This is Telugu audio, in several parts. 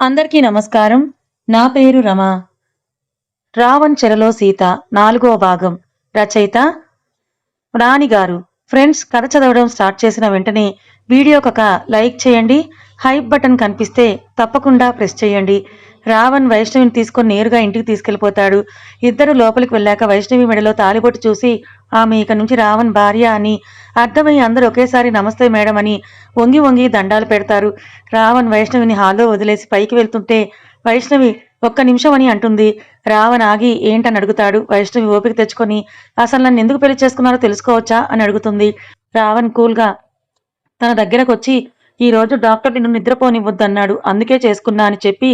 అందరికీ నమస్కారం. నా పేరు రమ. రావణ్ చెరలో సీత నాలుగో భాగం. రచయిత రాణి గారు. ఫ్రెండ్స్ కథ చదవడం స్టార్ట్ చేసిన వెంటనే వీడియోకి ఒక లైక్ చేయండి. హైప్ బటన్ కనిపిస్తే తప్పకుండా ప్రెస్ చేయండి. రావణ్ వైష్ణవిని తీసుకొని నేరుగా ఇంటికి తీసుకెళ్ళిపోతాడు ఇద్దరు లోపలికి వెళ్ళాక వైష్ణవి మెడలో తాలిబొట్టు చూసి ఆమె ఇక నుంచి రావణ్ భార్య అని. అర్థమై అందరూ ఒకేసారి నమస్తే మేడం అని వంగి వంగి దండాలు పెడతారు. రావణ్ వైష్ణవిని హాల్లో వదిలేసి పైకి వెళ్తుంటే వైష్ణవి ఒక్క నిమిషం అని అంటుంది. రావణ్ ఆగి ఏంటని అడుగుతాడు? వైష్ణవి ఓపిక తెచ్చుకొని అసలు నన్ను ఎందుకు పెళ్ళి చేసుకున్నారో తెలుసుకోవచ్చా? అని అడుగుతుంది. రావణ్ కూల్గా తన దగ్గరకు వచ్చి ఈ రోజు డాక్టర్ నిన్ను నిద్రపోనివ్వద్దన్నాడు అందుకే చేసుకున్నా అని చెప్పి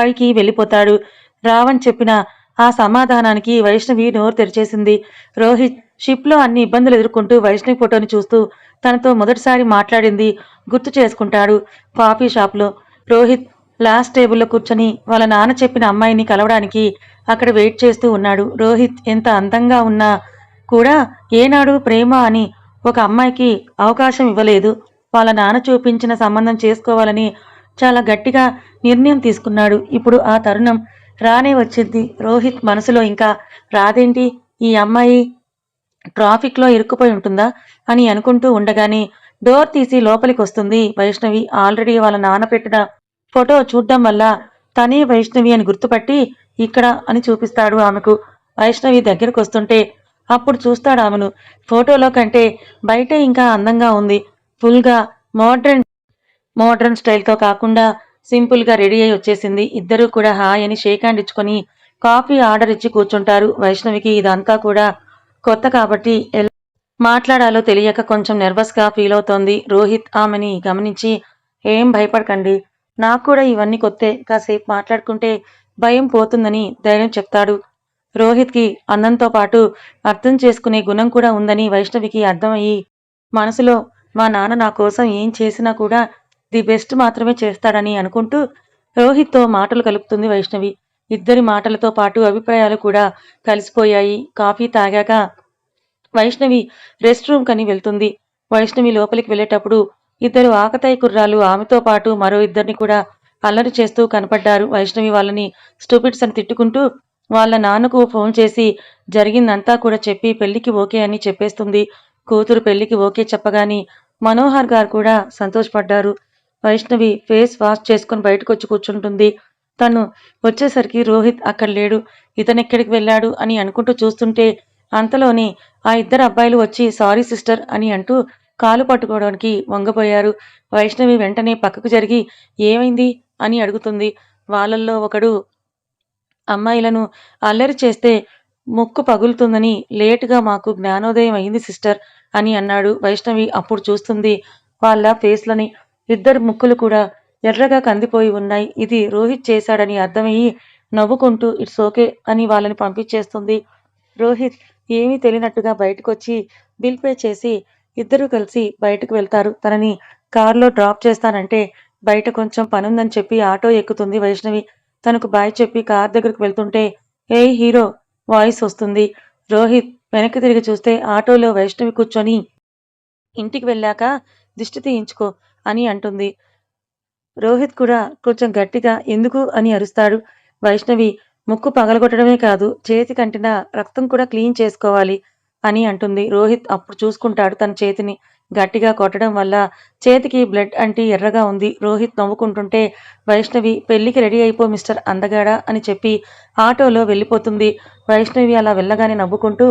పైకి వెళ్ళిపోతాడు. రావణ్ చెప్పిన ఆ సమాధానానికి వైష్ణవి నోరు తెరిచేసింది. రోహిత్ షిప్లో అన్ని ఇబ్బందులు ఎదుర్కొంటూ వైష్ణవి ఫోటోని చూస్తూ తనతో మొదటిసారి మాట్లాడింది గుర్తు చేసుకుంటాడు కాఫీ షాప్లో. రోహిత్ లాస్ట్ టేబుల్లో కూర్చొని వాళ్ళ నాన్న చెప్పిన అమ్మాయిని కలవడానికి అక్కడ వెయిట్ చేస్తూ ఉన్నాడు. రోహిత్ ఎంత అందంగా ఉన్నా కూడా ఏనాడు ప్రేమ అని ఒక అమ్మాయికి అవకాశం ఇవ్వలేదు. వాళ్ళ నాన్న చూపించిన సంబంధం చేసుకోవాలని చాలా గట్టిగా నిర్ణయం తీసుకున్నాడు. ఇప్పుడు ఆ తరుణం రానే వచ్చింది. రోహిత్ మనసులో ఇంకా రాదేంటి? ఈ అమ్మాయి ట్రాఫిక్లో ఇరుక్కుపోయి ఉంటుందా? అని అనుకుంటూ ఉండగానే డోర్ తీసి లోపలికి వస్తుంది వైష్ణవి. ఆల్రెడీ వాళ్ళ నాన్న పెట్టిన ఫోటో చూడడం వల్ల తనే వైష్ణవి అని గుర్తుపట్టి ఇక్కడ అని చూపిస్తాడు ఆమెకు. వైష్ణవి దగ్గరకు వస్తుంటే అప్పుడు చూస్తాడు ఆమెను. ఫోటోలో కంటే బయటే ఇంకా అందంగా ఉంది. ఫుల్గా మోడ్రన్ మోడ్రన్ స్టైల్తో కాకుండా సింపుల్గా రెడీ అయి వచ్చేసింది. ఇద్దరూ కూడా హాయ్ అని షేక్ హ్యాండ్ ఇచ్చుకొని కాఫీ ఆర్డర్ ఇచ్చి కూర్చుంటారు. వైష్ణవికి ఇదంతా కూడా కొత్త కాబట్టి ఎలా మాట్లాడాలో తెలియక కొంచెం నెర్వస్గా ఫీల్ అవుతోంది. రోహిత్ ఆమెని గమనించి ఏం భయపడకండి. నాకు కూడా ఇవన్నీ కొత్తే. కాసేపు మాట్లాడుకుంటే భయం పోతుందని ధైర్యం చెప్తాడు. రోహిత్కి అందంతో పాటు అర్థం చేసుకునే గుణం కూడా ఉందని వైష్ణవికి అర్థమయ్యి మనసులో మా నాన్న నా కోసం ఏం చేసినా కూడా ది బెస్ట్ మాత్రమే చేస్తాడని అనుకుంటూ రోహిత్తో మాటలు కలుపుతుంది వైష్ణవి. ఇద్దరి మాటలతో పాటు అభిప్రాయాలు కూడా కలిసిపోయాయి. కాఫీ తాగాక వైష్ణవి రెస్ట్ రూమ్ కని వెళ్తుంది. వైష్ణవి లోపలికి వెళ్ళేటప్పుడు ఇద్దరు ఆకతాయి కుర్రాలు ఆమెతో పాటు మరో ఇద్దరిని కూడా అల్లరి చేస్తూ కనపడ్డారు. వైష్ణవి వాళ్ళని స్టూపిడ్స్ అని తిట్టుకుంటూ వాళ్ళ నాన్నకు ఫోన్ చేసి జరిగిందంతా కూడా చెప్పి పెళ్ళికి ఓకే అని చెప్పేస్తుంది. కూతురు పెళ్ళికి ఓకే చెప్పగాని మనోహర్ గారు కూడా సంతోషపడ్డారు. వైష్ణవి ఫేస్ వాష్ చేసుకుని బయటకు వచ్చి కూర్చుంటుంది. తను వచ్చేసరికి రోహిత్ అక్కడ లేడు. ఇతనెక్కడికి వెళ్ళాడు అని అనుకుంటూ చూస్తుంటే అంతలోని ఆ ఇద్దరు అబ్బాయిలు వచ్చి సారీ సిస్టర్ అని అంటూ కాలు పట్టుకోవడానికి వంగపోయారు. వైష్ణవి వెంటనే పక్కకు జరిగి ఏమైంది అని అడుగుతుంది. వాళ్ళల్లో ఒకడు అమ్మాయిలను అల్లరి చేస్తే ముక్కు పగులుతుందని లేటుగా మాకు జ్ఞానోదయం అయింది సిస్టర్ అని అన్నాడు వైష్ణవి. అప్పుడు చూస్తుంది వాళ్ళ ఫేస్లని ఇద్దరు ముక్కులు కూడా ఎర్రగా కందిపోయి ఉన్నాయి. ఇది రోహిత్ చేశాడని అర్థమయ్యి నవ్వుకుంటూ ఇట్స్ ఓకే అని వాళ్ళని పంపించేస్తుంది. రోహిత్ ఏమీ తెలియనట్టుగా బయటకు వచ్చి బిల్ పే చేసి ఇద్దరు కలిసి బయటకు వెళ్తారు. తనని కారులో డ్రాప్ చేస్తానంటే బయట కొంచెం పనుందని చెప్పి ఆటో ఎక్కుతుంది వైష్ణవి. తనకు బాయ్ చెప్పి కార్ దగ్గరకు వెళ్తుంటే ఏ హీరో వాయిస్ వస్తుంది. రోహిత్ వెనక్కి తిరిగి చూస్తే ఆటోలో వైష్ణవి కూర్చొని ఇంటికి వెళ్ళాక దిష్టి తీయించుకో. అని అంటుంది. రోహిత్ కూడా కొంచెం గట్టిగా ఎందుకు అని అరుస్తాడు. వైష్ణవి ముక్కు పగలగొట్టడమే కాదు చేతి కంటిన రక్తం కూడా క్లీన్ చేసుకోవాలి అని అంటుంది. రోహిత్ అప్పుడు చూసుకుంటాడు తన చేతిని గట్టిగా కొట్టడం వల్ల చేతికి బ్లడ్ అంటి ఎర్రగా ఉంది. రోహిత్ నవ్వుకుంటుంటే వైష్ణవి పెళ్ళికి రెడీ అయిపో మిస్టర్ అందగాడా అని చెప్పి ఆటోలో వెళ్ళిపోతుంది. వైష్ణవి అలా వెళ్ళగానే నవ్వుకుంటూ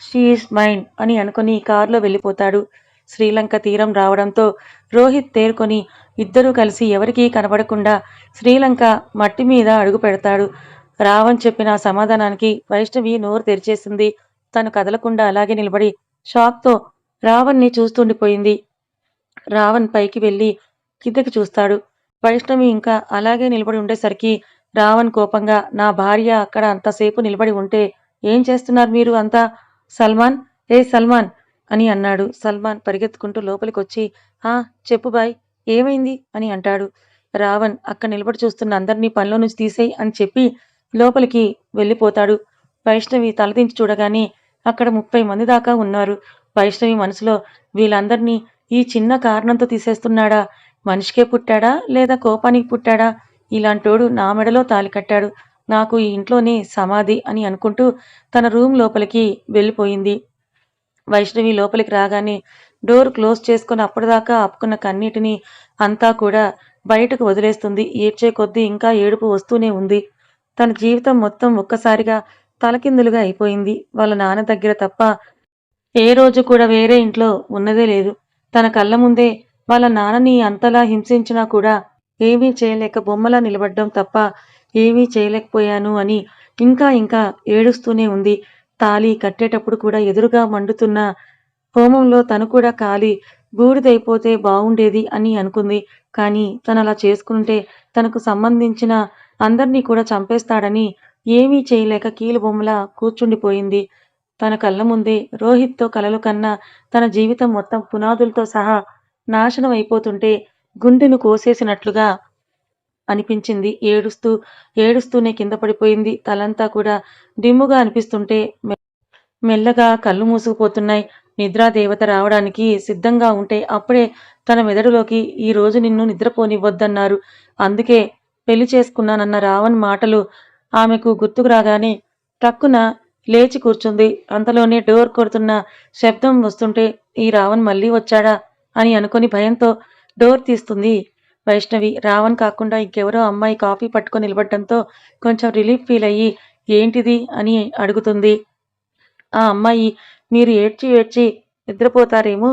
షీఈస్ మైండ్ అని అనుకుని కారులో వెళ్ళిపోతాడు. శ్రీలంక తీరం రావడంతో రోహిత్ తేరుకొని ఇద్దరూ కలిసి ఎవరికీ కనబడకుండా శ్రీలంక మట్టి మీద అడుగు పెడతాడు. రావణ్ చెప్పిన సమాధానానికి వైష్ణవి నోరు తెరిచేసింది. తను కదలకుండా అలాగే నిలబడి షాక్తో రావణ్ని చూస్తుండిపోయింది. రావణ్ పైకి వెళ్ళి కిందకి చూస్తాడు. వైష్ణవి ఇంకా అలాగే నిలబడి ఉండేసరికి రావణ్ కోపంగా నా భార్య అక్కడ అంతసేపు నిలబడి ఉంటే ఏం చేస్తున్నారు మీరు అంతా? సల్మాన్? ఏ సల్మాన్! అని అన్నాడు. సల్మాన్ పరిగెత్తుకుంటూ లోపలికి వచ్చి ఆ చెప్పు బాయ్ ఏమైంది? అని అంటాడు. రావణ్ అక్కడ నిలబడి చూస్తున్న అందరినీ పనిలో నుంచి తీసేయి అని చెప్పి లోపలికి వెళ్ళిపోతాడు. వైష్ణవి తలదించి చూడగానే అక్కడ ముప్పై మంది దాకా ఉన్నారు. వైష్ణవి మనసులో వీళ్ళందరినీ ఈ చిన్న కారణంతో తీసేస్తున్నాడా? మనిషికే పుట్టాడా లేదా కోపానికి పుట్టాడా? ఇలాంటోడు నా మెడలో తాలి కట్టాడు. నాకు ఈ ఇంట్లోనే సమాధి అని అనుకుంటూ తన రూమ్ లోపలికి వెళ్ళిపోయింది. వైష్ణవి లోపలికి రాగానే డోర్ క్లోజ్ చేసుకుని అప్పటిదాకా ఆపుకున్న కన్నీటిని అంతా కూడా బయటకు వదిలేస్తుంది. ఏడ్చే కొద్దీ ఇంకా ఏడుపు వస్తూనే ఉంది. తన జీవితం మొత్తం ఒక్కసారిగా తలకిందులుగా అయిపోయింది. వాళ్ళ నాన్న దగ్గర తప్ప ఏ రోజు కూడా వేరే ఇంట్లో ఉన్నదే లేదు. తన కళ్ళ ముందే వాళ్ళ నాన్నని అంతలా హింసించినా కూడా ఏమీ చేయలేక బొమ్మలా నిలబడ్డం తప్ప ఏమీ చేయలేకపోయాను అని ఇంకా ఇంకా ఏడుస్తూనే ఉంది. తాళి కట్టేటప్పుడు కూడా ఎదురుగా మండుతున్న హోమంలో తను కూడా కాలి బూడిదైపోతే బాగుండేది అని అనుకుంది. కానీ తను అలా చేసుకుంటే తనకు సంబంధించిన అందరినీ కూడా చంపేస్తాడని ఏమీ చేయలేక కీలుబొమ్మలా కూర్చుండిపోయింది. తన కళ్ళ ముందే రోహిత్తో కలలు కన్నా తన జీవితం మొత్తం పునాదులతో సహా నాశనం అయిపోతుంటే గుండెను కోసేసినట్లుగా అనిపించింది. ఏడుస్తూ ఏడుస్తూనే కింద పడిపోయింది. తలంతా కూడా డిమ్ముగా అనిపిస్తుంటే మెల్లగా కళ్ళు మూసుకుపోతున్నాయి. నిద్రాదేవత రావడానికి సిద్ధంగా ఉంటే అప్పుడే తన మెదడులోకి ఈ రోజు నిన్ను నిద్రపోనివ్వద్దన్నారు. అందుకే పెళ్ళి చేసుకున్నానన్న రావణ్ మాటలు ఆమెకు గుర్తుకు రాగానే టక్కున లేచి కూర్చుంది. అంతలోనే డోర్ కొడుతున్న శబ్దం వస్తుంటే ఈ రావణ్ మళ్ళీ వచ్చాడా? అని అనుకుని భయంతో డోర్ తీస్తుంది. వైష్ణవి రావణ్ కాకుండా ఇంకెవరో అమ్మాయి కాఫీ పట్టుకొని నిలబడటంతో కొంచెం రిలీఫ్ ఫీల్ అయ్యి ఏంటిది? అని అడుగుతుంది. ఆ అమ్మాయి మీరు ఏడ్చి ఏడ్చి నిద్రపోతారేమో?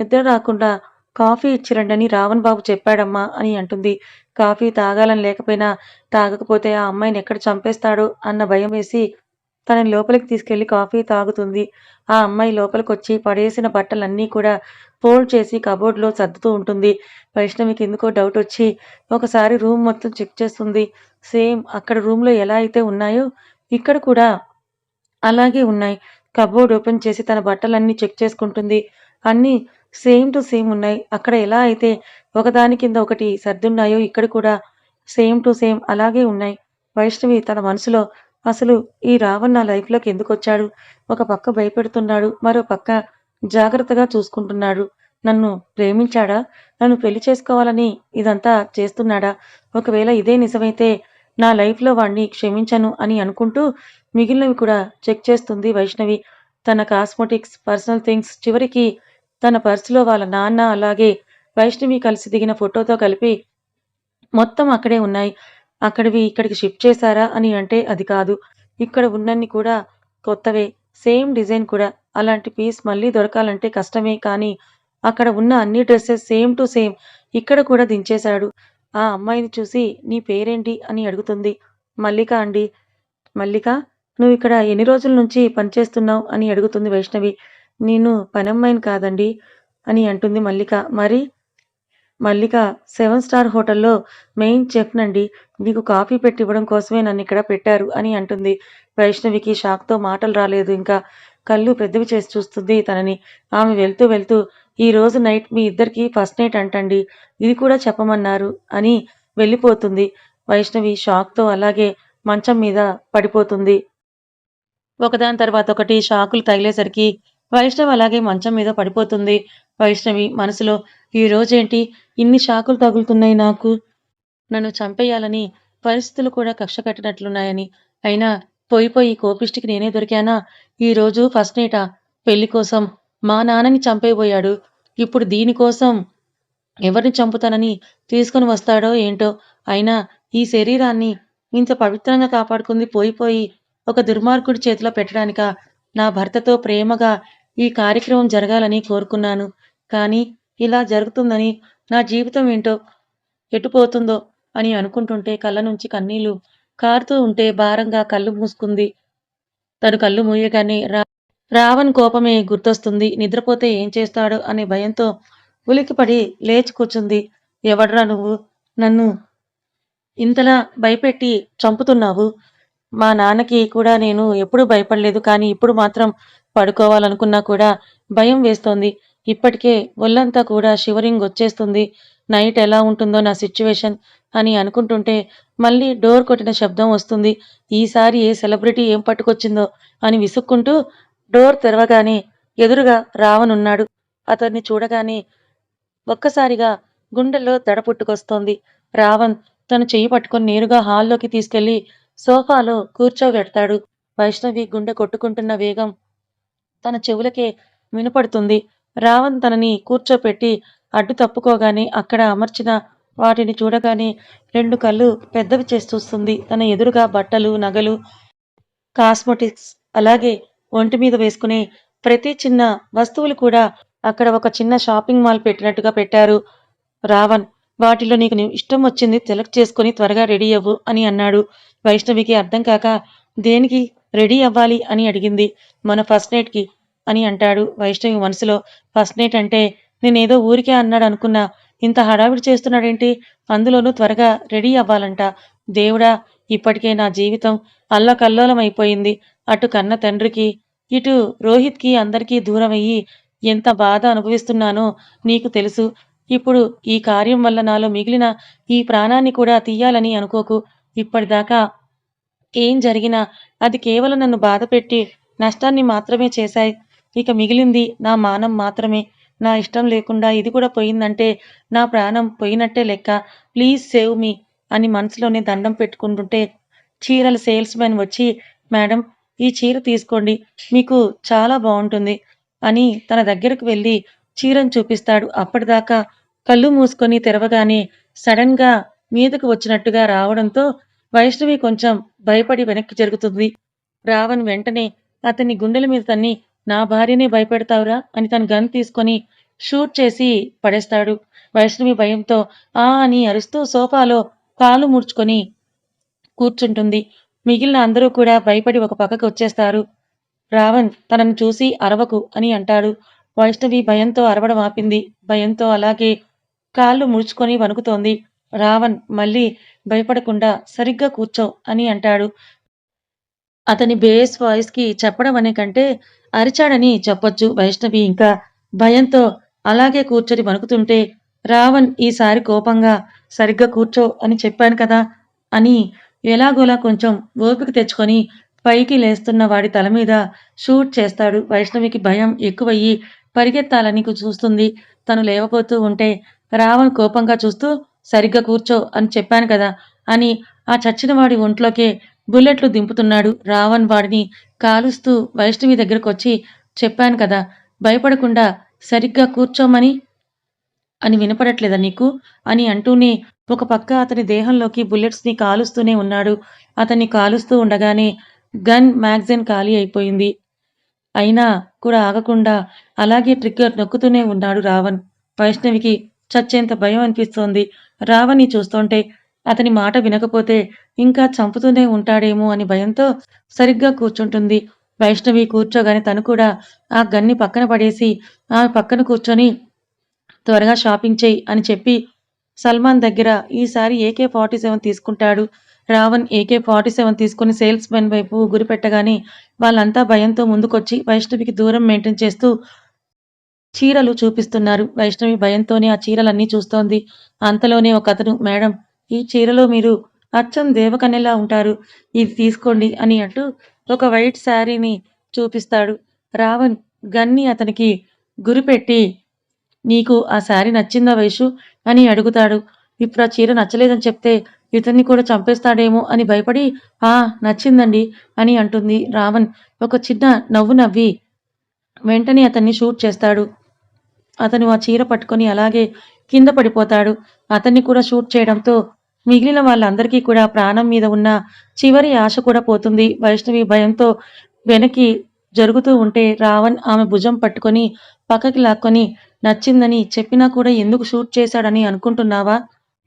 నిద్ర రాకుండా కాఫీ ఇచ్చిరండని రావణ్ బాబు చెప్పాడమ్మా అని అంటుంది. కాఫీ తాగాలని లేకపోయినా తాగకపోతే ఆ అమ్మాయిని ఎక్కడ చంపేస్తాడు? అన్న భయం వేసి తనని లోపలికి తీసుకెళ్ళి కాఫీ తాగుతుంది. ఆ అమ్మాయి లోపలికి వచ్చి పడేసిన బట్టలన్నీ కూడా ఫోల్డ్ చేసి కబోర్డ్లో సర్దుతూ ఉంటుంది. వైష్ణవికి ఎందుకో డౌట్ వచ్చి ఒకసారి రూమ్ మొత్తం చెక్ చేస్తుంది. సేమ్ అక్కడ రూమ్లో ఎలా అయితే ఉన్నాయో ఇక్కడ కూడా అలాగే ఉన్నాయి. కబోర్డ్ ఓపెన్ చేసి తన బట్టలన్నీ చెక్ చేసుకుంటుంది. అన్నీ సేమ్ టు సేమ్ ఉన్నాయి. అక్కడ ఎలా అయితే ఒకదాని కింద ఒకటి సర్దున్నాయో ఇక్కడ కూడా సేమ్ టు సేమ్ అలాగే ఉన్నాయి. వైష్ణవి తన మనసులో అసలు ఈ రావణ్ నా లైఫ్లోకి ఎందుకు వచ్చాడు ఒక పక్క భయపెడుతున్నాడు మరో పక్క జాగ్రత్తగా చూసుకుంటున్నాడు. నన్ను ప్రేమించాడా? నన్ను పెళ్ళి చేసుకోవాలని ఇదంతా చేస్తున్నాడా? ఒకవేళ ఇదే నిజమైతే నా లైఫ్లో వాణ్ణి క్షమించను అని అనుకుంటూ మిగిలినవి కూడా చెక్ చేస్తుంది వైష్ణవి. తన కాస్మెటిక్స్ పర్సనల్ థింగ్స్ చివరికి తన పర్సులో వాళ్ళ నాన్న అలాగే వైష్ణవి కలిసి దిగిన ఫోటోతో కలిపి మొత్తం అక్కడే ఉన్నాయి. అక్కడివి ఇక్కడికి షిఫ్ట్ చేశారా అని అంటే అది కాదు. ఇక్కడ ఉన్నన్ని కూడా కొత్తవే. సేమ్ డిజైన్ కూడా. అలాంటి పీస్ మళ్ళీ దొరకాలంటే కష్టమే కానీ అక్కడ ఉన్న అన్ని డ్రెస్సెస్ సేమ్ టు సేమ్ ఇక్కడ కూడా దించేశాడు. ఆ అమ్మాయిని చూసి నీ పేరేంటి అని అడుగుతుంది. మల్లిక అండి. మల్లిక నువ్వు ఇక్కడ ఎన్ని రోజుల నుంచి పనిచేస్తున్నావు అని అడుగుతుంది వైష్ణవి. నేను పనమ్మాయిని కాదండి అని అంటుంది మల్లిక. మరి? మల్లిక సెవెన్ స్టార్ హోటల్లో మెయిన్ చెఫ్ నండి మీకు కాఫీ పెట్టి ఇవ్వడం కోసమే నన్ను ఇక్కడ పెట్టారు అని అంటుంది. వైష్ణవికి షాక్తో మాటలు రాలేదు. ఇంకా కళ్ళు పెద్దవి చేసి చూస్తుంది తనని. ఆమె వెళ్తూ వెళ్తూ ఈ రోజు నైట్ మీ ఇద్దరికి ఫస్ట్ నైట్ అంటండి. ఇది కూడా చెప్పమన్నారు అని వెళ్ళిపోతుంది. వైష్ణవి షాక్తో అలాగే మంచం మీద పడిపోతుంది. ఒకదాని తర్వాత ఒకటి షాకులు తగిలేసరికి వైష్ణవి అలాగే మంచం మీద పడిపోతుంది. వైష్ణవి మనసులో ఈ రోజేంటి? ఇన్ని షాకులు తగులుతున్నాయి నాకు. నన్ను చంపేయాలని పరిస్థితులు కూడా కక్ష కట్టినట్లున్నాయని. అయినా పోయిపోయి కోపిష్టికి నేనే దొరికానా? ఈరోజు ఫస్ట్ నైట? పెళ్ళి కోసం మా నాన్నని చంపేయబోయాడు. ఇప్పుడు దీనికోసం ఎవరిని చంపుతానని తీసుకొని వస్తాడో ఏంటో? అయినా ఈ శరీరాన్ని ఇంత పవిత్రంగా కాపాడుకుంది పోయిపోయి ఒక దుర్మార్గుడి చేతిలో పెట్టడానిక? నా భర్తతో ప్రేమగా ఈ కార్యక్రమం జరగాలని కోరుకున్నాను. కానీ ఇలా జరుగుతుందని నా జీవితం ఏంటో ఎటుపోతుందో అని అనుకుంటుంటే కళ్ళ నుంచి కన్నీళ్ళు కారుతూ ఉంటే భారంగా కళ్ళు మూసుకుంది. తను కళ్ళు మూయగానే రా రావణ్ కోపమే గుర్తొస్తుంది. నిద్రపోతే ఏం చేస్తాడో అనే భయంతో ఉలికిపడి లేచి కూర్చుంది. ఎవడ్రా నువ్వు? నన్ను ఇంతలా భయపెట్టి చంపుతున్నావు? మా నాన్నకి కూడా నేను ఎప్పుడూ భయపడలేదు కానీ ఇప్పుడు మాత్రం పడుకోవాలనుకున్నా కూడా భయం వేస్తోంది. ఇప్పటికే ఒళ్ళంతా కూడా షివరింగ్ వచ్చేస్తుంది. నైట్ ఎలా ఉంటుందో నా సిచ్యువేషన్ అని అనుకుంటుంటే మళ్ళీ డోర్ కొట్టిన శబ్దం వస్తుంది. ఈసారి ఏ సెలబ్రిటీ ఏం పట్టుకొచ్చిందో అని విసుక్కుంటూ డోర్ తెరవగానే ఎదురుగా రావణ్ ఉన్నాడు అతన్ని చూడగానే ఒక్కసారిగా గుండెల్లో దడ పుట్టుకొస్తోంది. రావణ్ తన చెయ్యి పట్టుకొని నేరుగా హాల్లోకి తీసుకెళ్ళి సోఫాలో కూర్చోబెడతాడు. వైష్ణవి గుండె కొట్టుకుంటున్న వేగం తన చెవులకే వినపడుతుంది. రావణ్ తనని కూర్చోపెట్టి అడ్డు తప్పుకోగానే అక్కడ అమర్చిన వాటిని చూడగానే రెండు కళ్ళు పెద్దవి చేస్తూస్తుంది తన ఎదురుగా బట్టలు నగలు కాస్మెటిక్స్ అలాగే ఒంటి మీద వేసుకునే ప్రతి చిన్న వస్తువులు కూడా అక్కడ ఒక చిన్న షాపింగ్ మాల్ పెట్టినట్టుగా పెట్టారు రావణ్. వాటిలో నీకు ఇష్టం వచ్చింది సెలెక్ట్ చేసుకుని త్వరగా రెడీ అవ్వు అని అన్నాడు. వైష్ణవికి అర్థం కాక దేనికి రెడీ అవ్వాలి అని అడిగింది. మన ఫస్ట్ నైట్కి అని అంటాడు వైష్ణవి మనసులో. ఫస్ట్ నైట్ అంటే నేనేదో ఊరికే అన్నాడు అనుకున్నా. ఇంత హడావిడి చేస్తున్నాడేంటి? అందులోనూ త్వరగా రెడీ అవ్వాలంట. దేవుడా ఇప్పటికే నా జీవితం అల్లకల్లోలం అయిపోయింది అటు కన్న తండ్రికి ఇటు రోహిత్కి అందరికీ దూరం అయ్యి ఎంత బాధ అనుభవిస్తున్నానో నీకు తెలుసు. ఇప్పుడు ఈ కార్యం వల్ల నాలో మిగిలిన ఈ ప్రాణాన్ని కూడా తీయాలని అనుకోకు. ఇప్పటిదాకా ఏం జరిగినా అది కేవలం నన్ను బాధపెట్టి నష్టాన్ని మాత్రమే చేశాయి. ఇక మిగిలింది నా మానం మాత్రమే. నా ఇష్టం లేకుండా ఇది కూడా పోయిందంటే నా ప్రాణం పోయినట్టే లెక్క. ప్లీజ్ సేవ్ మీ అని మనసులోనే దండం పెట్టుకుంటుంటే చీరల సేల్స్ మ్యాన్ వచ్చి మేడం ఈ చీర తీసుకోండి మీకు చాలా బాగుంటుంది అని తన దగ్గరకు వెళ్ళి చీరను చూపిస్తాడు. అప్పటిదాకా కళ్ళు మూసుకొని తెరవగానే సడన్గా మీదకు వచ్చినట్టుగా రావడంతో వైష్ణవి కొంచెం భయపడి వెనక్కి జరుగుతుంది. రావణ్ వెంటనే అతని గుండెల మీద తన్ని నా భార్యనే భయపెడతావురా అని తన గన్ తీసుకొని షూట్ చేసి పడేస్తాడు. వైష్ణవి భయంతో ఆ అని అరుస్తూ సోఫాలో కాలు ముడుచుకొని కూర్చుంటుంది. మిగిలిన అందరూ కూడా భయపడి ఒక పక్కకు వచ్చేస్తారు. రావణ్ తనను చూసి అరవకు అని అంటాడు. వైష్ణవి భయంతో అరవడం ఆపింది. భయంతో అలాగే కాళ్ళు ముడుచుకొని వణుకుతోంది. రావణ్ మళ్ళీ భయపడకుండా సరిగ్గా కూర్చో అని అంటాడు. అతని బేస్ వాయిస్కి చెప్పడం అనే కంటే అరిచాడని చెప్పొచ్చు వైష్ణవి ఇంకా భయంతో అలాగే కూర్చొని వణుకుతుంటే రావణ్ ఈసారి కోపంగా సరిగ్గా కూర్చో అని చెప్పాను కదా అని ఎలాగోలా కొంచెం ఓపిక తెచ్చుకొని పైకి లేస్తున్న వాడి తల మీద షూట్ చేస్తాడు. వైష్ణవికి భయం ఎక్కువయ్యి పరిగెత్తాలని చూస్తుంది. తను లేవబోతూ ఉంటే రావణ్ కోపంగా చూస్తూ సరిగ్గా కూర్చో అని చెప్పాను కదా అని ఆ చచ్చిన వాడి ఒంట్లోకే బుల్లెట్లు దింపుతున్నాడు. రావణ్ వాడిని కాలుస్తూ వైష్ణవి దగ్గరకొచ్చి చెప్పాను కదా భయపడకుండా సరిగ్గా కూర్చోమని? అని వినపడట్లేదా నీకు? అని అంటూనే ఒక పక్క అతని దేహంలోకి బుల్లెట్స్ని కాలుస్తూనే ఉన్నాడు. అతన్ని కాలుస్తూ ఉండగానే గన్ మ్యాగజైన్ ఖాళీ అయిపోయింది. అయినా కూడా ఆగకుండా అలాగే ట్రిగ్గర్ నొక్కుతూనే ఉన్నాడు రావణ్. వైష్ణవికి చచ్చేంత భయం అనిపిస్తోంది. రావణ్ని చూస్తుంటే అతని మాట వినకపోతే ఇంకా చంపుతూనే ఉంటాడేమో అని భయంతో సరిగ్గా కూర్చుంటుంది. వైష్ణవి కూర్చోగానే తను కూడా ఆ గన్ని పక్కన పడేసి ఆ పక్కన కూర్చొని త్వరగా షాపింగ్ చేయి అని చెప్పి సల్మాన్ దగ్గర ఈసారి ఏకే ఫార్టీ సెవెన్ తీసుకుంటాడు. రావణ్ ఏకే ఫార్టీ సెవెన్ తీసుకుని సేల్స్ మెన్ వైపు గురిపెట్టగానే వాళ్ళంతా భయంతో ముందుకొచ్చి వైష్ణవికి దూరం మెయింటైన్ చేస్తూ చీరలు చూపిస్తున్నారు. వైష్ణవి భయంతోనే ఆ చీరలన్నీ చూస్తోంది. అంతలోనే ఒక అతను మేడం ఈ చీరలో మీరు అచ్చం దేవకన్యలా ఉంటారు. ఇది తీసుకోండి అని అంటూ ఒక వైట్ శారీని చూపిస్తాడు. రావణ్ గన్ని అతనికి గురిపెట్టి నీకు ఆ శారీ నచ్చిందా వైషు? అని అడుగుతాడు. ఇప్పుడు ఆ చీర నచ్చలేదని చెప్తే ఇతన్ని కూడా చంపేస్తాడేమో అని భయపడి ఆ నచ్చిందండి అని అంటుంది రావణ్. ఒక చిన్న నవ్వు నవ్వి వెంటనే అతన్ని షూట్ చేస్తాడు. అతను ఆ చీర పట్టుకొని అలాగే కింద పడిపోతాడు. అతన్ని కూడా షూట్ చేయడంతో మిగిలిన వాళ్ళందరికీ కూడా ప్రాణం మీద ఉన్న చివరి ఆశ కూడా పోతుంది. వైష్ణవి భయంతో వెనక్కి జరుగుతూ ఉంటే రావణ్ ఆమె భుజం పట్టుకొని పక్కకి లాక్కొని నచ్చిందని చెప్పినా కూడా ఎందుకు షూట్ చేశాడని అనుకుంటున్నావా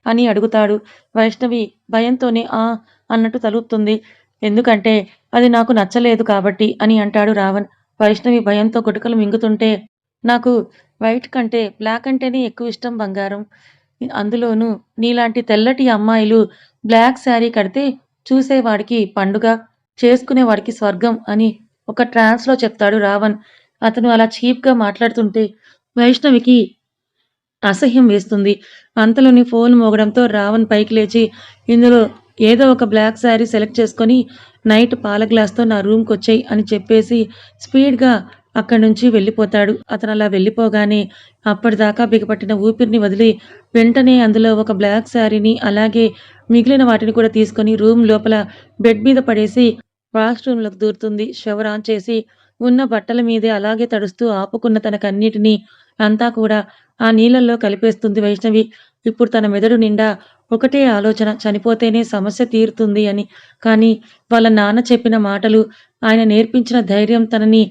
అని అడుగుతాడు. వైష్ణవి భయంతోనే ఆ అన్నట్టు తలుపుతుంది. ఎందుకంటే అది నాకు నచ్చలేదు కాబట్టి అని అంటాడు రావణ్. వైష్ణవి భయంతో గుటకలు మింగుతుంటే నాకు వైట్ కంటే బ్లాక్ అంటేనే ఎక్కువ ఇష్టం బంగారం. అందులోనూ నీలాంటి తెల్లటి అమ్మాయిలు బ్లాక్ శారీ కడితే చూసేవాడికి పండుగ చేసుకునేవాడికి స్వర్గం అని ఒక ట్రాన్స్లో చెప్తాడు రావణ్. అతను అలా చీప్గా మాట్లాడుతుంటే వైష్ణవికి అసహ్యం వేస్తుంది. అంతలోని ఫోన్ మోగడంతో రావణ్ పైకి లేచి ఇందులో ఏదో ఒక బ్లాక్ శారీ సెలెక్ట్ చేసుకొని నైట్ పాల గ్లాస్తో నా రూమ్కి వచ్చాయి అని చెప్పేసి స్పీడ్గా అక్కడి నుంచి వెళ్ళిపోతాడు. అతను అలా వెళ్ళిపోగానే అప్పటిదాకా బిగపట్టిన ఊపిరిని వదిలి వెంటనే అందులో ఒక బ్లాక్ శారీని అలాగే మిగిలిన వాటిని కూడా తీసుకొని రూమ్ లోపల బెడ్ మీద పడేసి వాష్రూమ్లోకి దూరుతుంది. షవర్ ఆన్ చేసి ఉన్న బట్టల మీదే అలాగే తడుస్తూ ఆపుకున్న తన కన్నీటిని అంతా కూడా ఆ నీళ్ళల్లో కలిపేస్తుంది వైష్ణవి. ఇప్పుడు తన మెదడు నిండా ఒకటే ఆలోచన చనిపోతేనే సమస్య తీరుతుంది అని. కానీ వాళ్ళ నాన్న చెప్పిన మాటలు ఆయన నేర్పించిన ధైర్యం తనని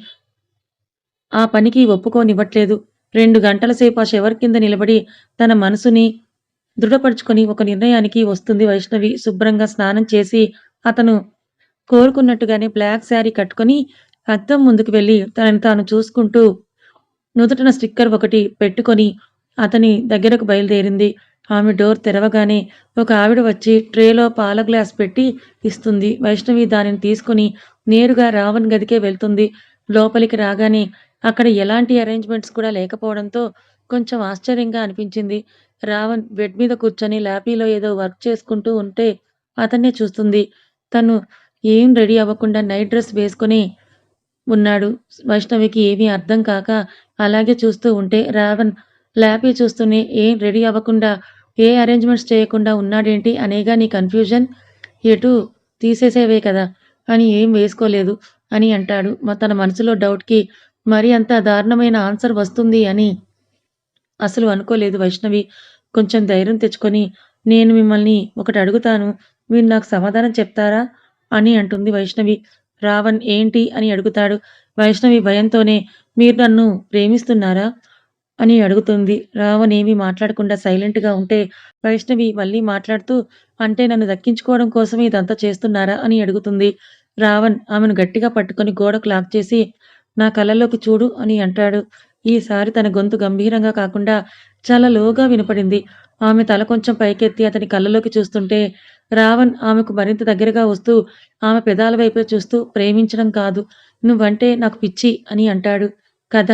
ఆ పనికి ఒప్పుకోనివ్వట్లేదు. రెండు గంటల సేపు ఆ షవర్ కింద నిలబడి తన మనసుని దృఢపరుచుకొని ఒక నిర్ణయానికి వస్తుంది వైష్ణవి. శుభ్రంగా స్నానం చేసి అతను కోరుకున్నట్టుగానే బ్లాక్ శారీ కట్టుకొని అద్దం ముందుకు వెళ్ళి తనని తాను చూసుకుంటూ నుదుటన స్టిక్కర్ ఒకటి పెట్టుకొని అతని దగ్గరకు బయలుదేరింది. ఆమె డోర్ తెరవగానే ఒక ఆవిడ వచ్చి ట్రేలో పాల గ్లాస్ పెట్టి ఇస్తుంది. వైష్ణవి దానిని తీసుకుని నేరుగా రావణ్ గదికే వెళ్తుంది. లోపలికి రాగానే అక్కడ ఎలాంటి అరేంజ్మెంట్స్ కూడా లేకపోవడంతో కొంచెం ఆశ్చర్యంగా అనిపించింది. రావణ్ బెడ్ మీద కూర్చొని ల్యాపీలో ఏదో వర్క్ చేసుకుంటూ ఉంటే అతన్నే చూస్తుంది. తను ఏం రెడీ అవ్వకుండా నైట్ డ్రెస్ వేసుకొని ఉన్నాడు. వైష్ణవికి ఏమీ అర్థం కాక అలాగే చూస్తూ ఉంటే రావణ్ ల్యాపీ చూస్తూనే ఏం రెడీ అవ్వకుండా ఏ అరేంజ్మెంట్స్ చేయకుండా ఉన్నాడేంటి అనేగా నీ కన్ఫ్యూజన్ ఎటు తీసేసేవే కదా అని ఏం వేసుకోలేదు అని అంటాడు. తన మనసులో డౌట్కి మరి అంత దారుణమైన ఆన్సర్ వస్తుంది అని అసలు అనుకోలేదు వైష్ణవి. కొంచెం ధైర్యం తెచ్చుకొని నేను మిమ్మల్ని ఒకటి అడుగుతాను మీరు నాకు సమాధానం చెప్తారా అని అంటుంది వైష్ణవి. రావణ్ ఏంటి అని అడుగుతాడు. వైష్ణవి భయంతోనే మీరు నన్ను ప్రేమిస్తున్నారా అని అడుగుతుంది. రావణ్ ఏమీ మాట్లాడకుండా సైలెంట్గా ఉంటే వైష్ణవి మళ్ళీ మాట్లాడుతూ అంటే నన్ను దక్కించుకోవడం కోసమే ఇదంతా చేస్తున్నారా అని అడుగుతుంది. రావణ్ ఆమెను గట్టిగా పట్టుకొని గోడకు లాక్ చేసి నా కళ్ళలోకి చూడు అని అంటాడు. ఈసారి తన గొంతు గంభీరంగా కాకుండా చాలా లోగా వినపడింది. ఆమె తల కొంచెం పైకెత్తి అతని కళ్ళలోకి చూస్తుంటే రావణ్ ఆమెకు మరింత దగ్గరగా వస్తూ ఆమె పెదాల వైపు చూస్తూ ప్రేమించడం కాదు నువ్వంటే నాకు పిచ్చి అని అంటాడు. కథ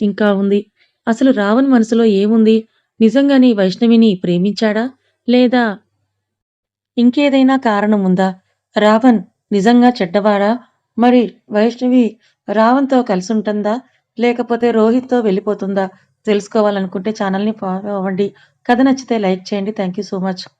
ఇంకా ఉంది. అసలు రావణ్ మనసులో ఏముంది? నిజంగానే వైష్ణవిని ప్రేమించాడా? లేదా ఇంకేదైనా కారణం ఉందా? రావణ్ నిజంగా చెడ్డవాడా? మరి వైష్ణవి రావణ్తో కలిసి ఉంటుందా లేకపోతే రోహిత్తో వెళ్ళిపోతుందా? తెలుసుకోవాలనుకుంటే ఛానల్ని ఫాలో అవ్వండి. కథ నచ్చితే లైక్ చేయండి. Thank you so much.